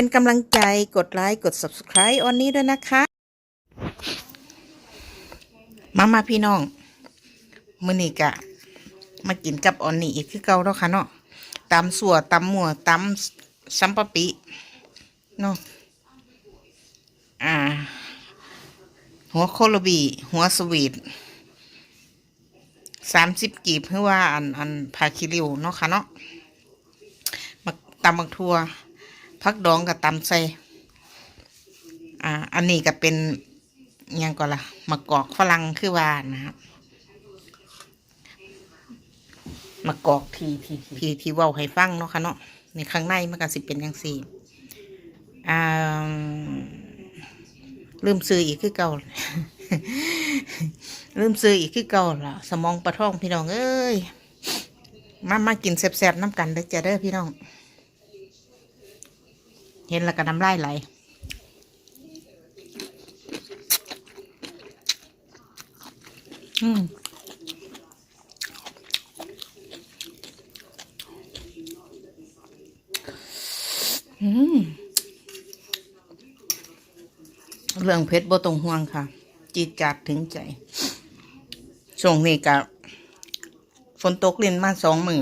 เป็นกำลังใจกดไลค์กด subscribe ออนนี้ด้วยนะคะ มามาพี่น้อง มือนี้กะ มากินกับออนนี่อีกคือเก่าแล้วค่ะเนาะตำสัวตำหมัวตำซัมปะปิเนาะอ่า หัวโคโลบี หัวสวีทสามสิบกีบเพื่อว่าอันอันพาคิริวเนาะค่ะเนาะมาตำบักทัว พักดองกับตำใส่อ่าอันนี้ก็เป็นยังก่อนละมะกอกฝรั่งคือว่านะครับมะกอกทีทีทีที่เว้าให้ฟังเนาะค่ะเนาะในข้างในมันก็สิเป็นยังสี่อ่าลืมซื้ออีกคือเก่าลืมซื้ออีกคือเก่าล่ะสมองปลาท่องพี่น้องเอ้ยมามากินแซ่บๆน้ำกันเด้จะเด้อพี่น้อง เห็นแล้วก็น้ำลายไหลอืมเรื่องเพชรบ่ตรงห่วงค่ะ จีดจัดถึงใจช่วงนี้กับฝนตกเล่นมาสองมือ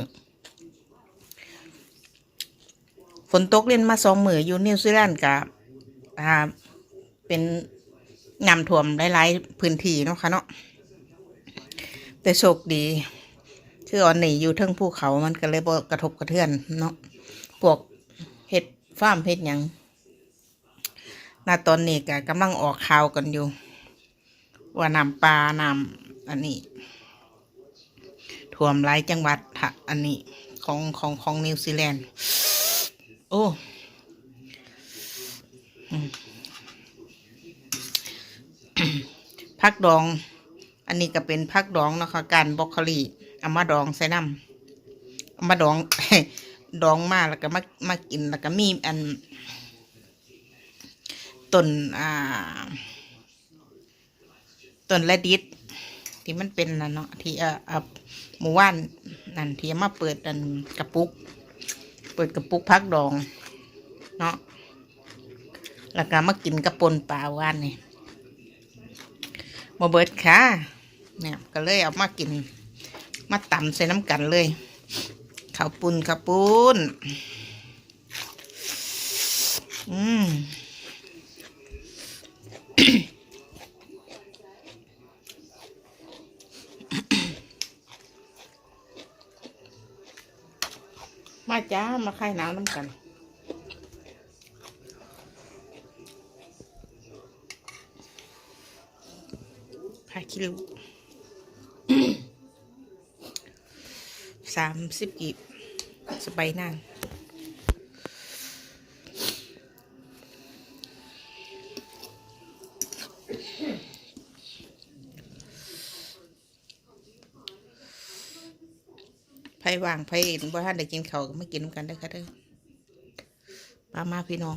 ฝนตกเล่นมาสองมืออยู่นิวซีแลนด์กับอ่าเป็นน้ำท่วมหลายๆพื้นที่เนาะค่ะเนาะแต่โชคดีคืออ่อนนี่อยู่เทิงภูเขามันก็เลยบ่กระทบกระเทือนเนาะพวกเห็ดฟาร์มเห็ดยังณตอนนี้ก็กำลังออกข่าวกันอยู่ ว่าน้ำปลาน้ำอันนี้ท่วมหลายจังหวัดทะอันนี้ของของของนิวซีแลนด์ โอ้พักดอง อันนี้ก็เป็นพักดองนะคะการบอกคลีเอามาดองใส่น้ำเอามาดอง ดองมาแล้วก็มามากินแล้วก็มีอันต้นอ่าต้นละดิดที่มันเป็นนะเนาะที่เอ่อเอ่อหมู่ว่านนั่นที่เอามาเปิดอันกระปุก เปิดกระปุกพักดอง เนาะแล้วก็มากินกระปนปลาว่านนี่มาเบิดค่ะเนี่ยก็เลยเอามากิน มาตำใส่น้ำกันเลยข้าวปุ้นข้าวปุ้นอืม จ้ามาคลายหนาวน้ำกันพาคิริวสามสิบกีบสบายนาง ว่างไผเห็นว่าท่านได้กินเขาก็มากินนกันได้ค่ะเด้อมามาพี่น้อง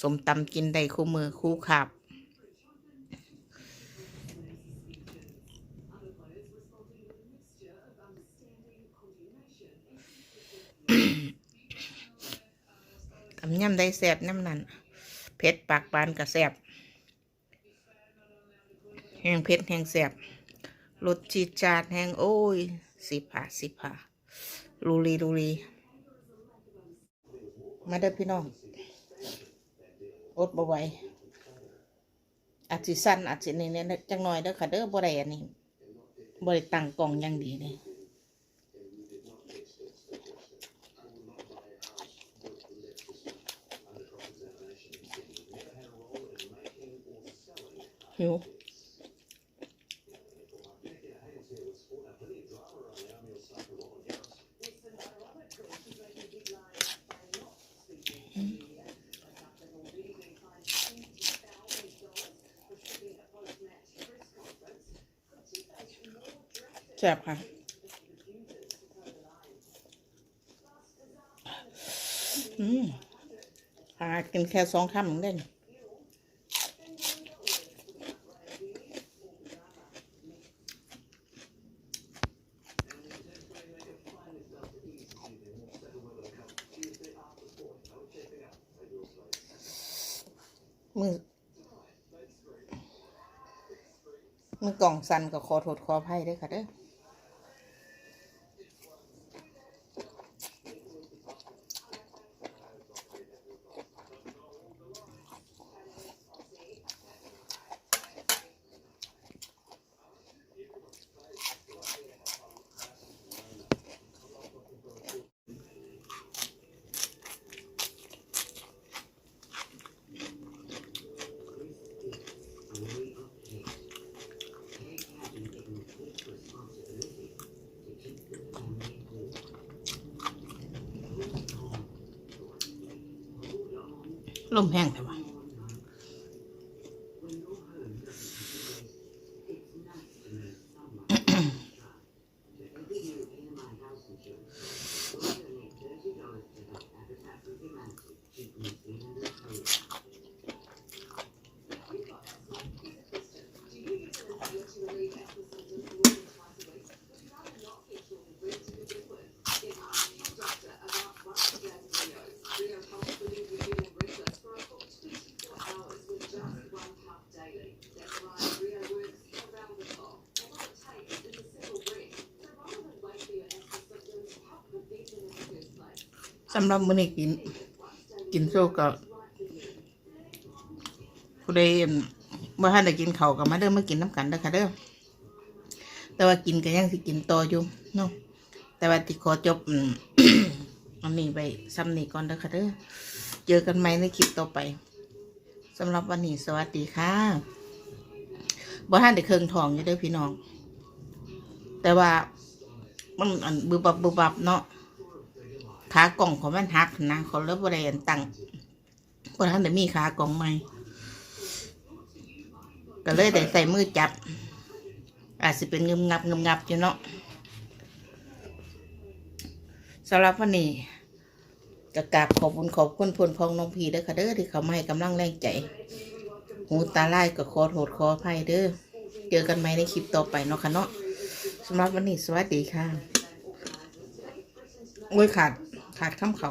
สมตำกินได้คู่มือคู่ขาบตำย่ำได้แสบน้ำนั่นเผ็ดปากปานกับแสบแห้งเผ็ดแห้งแสบ รสจีดจาดแห้งโอ้ย สิผาสิผาลูรีลูรี มาเด้อพี่น้อง อดบ่ไหวอาจสิสั้นอาจสินี่เนี่ยจังหน่อยเด้อค่ะเด้อบ่ได้อันนี้บ่ได้ตั้งกล่องอย่างดีเลยหิว แสบค่ะ อืมหากินแค่สองคำเด่นมือมือกล่องสันก็ขอโทษขออภัยด้วยค่ะเด้อ ลมแห้งใช่ปะำหรับมื้อนี้กิน กินโซกับผู้ใดอั่นบ่ทันได้กินข้าวก็มาเด้อมากินน้ำกันเด้อค่ะเด้อแต่ว่ากินก็ยังสิกินต่ออยู่เนาะแต่ว่าที่ขอจบอันนี้ไปซ้ำนี้ก่อนเด้อค่ะเด้อเจอกันใหม่ในคลิปต่อไปสำหรับวันนี้สวัสดีค่ะบ่ทันได้เครื่องทองอยู่เด้อพี่น้อง แต่ว่ามันอันบึบบับบึบบับเนาะ ขากล่องของมันหักนะเขาเลิกบริเวณตั้งเพราะท่านได้มีขากล่องใหม่ก็เลยได้ใส่มือจับ อาจจะเป็นเงึมงับเงึมงับอยู่เนาะสำหรับวันนี้ก็กราบขอบคุณขอบคุณพลพองน้องพีเด้อค่ะเด้อที่เขามาให้กำลังแรงใจ หูตาไล่ก็ขอโทษขออภัยเด้อเจอกันใหมในคลิปต่อไปเนาะค่ะเนาะสำหรับวันนี้สวัสดีค่ะโอ้ยขาด ขาดข้ามเขา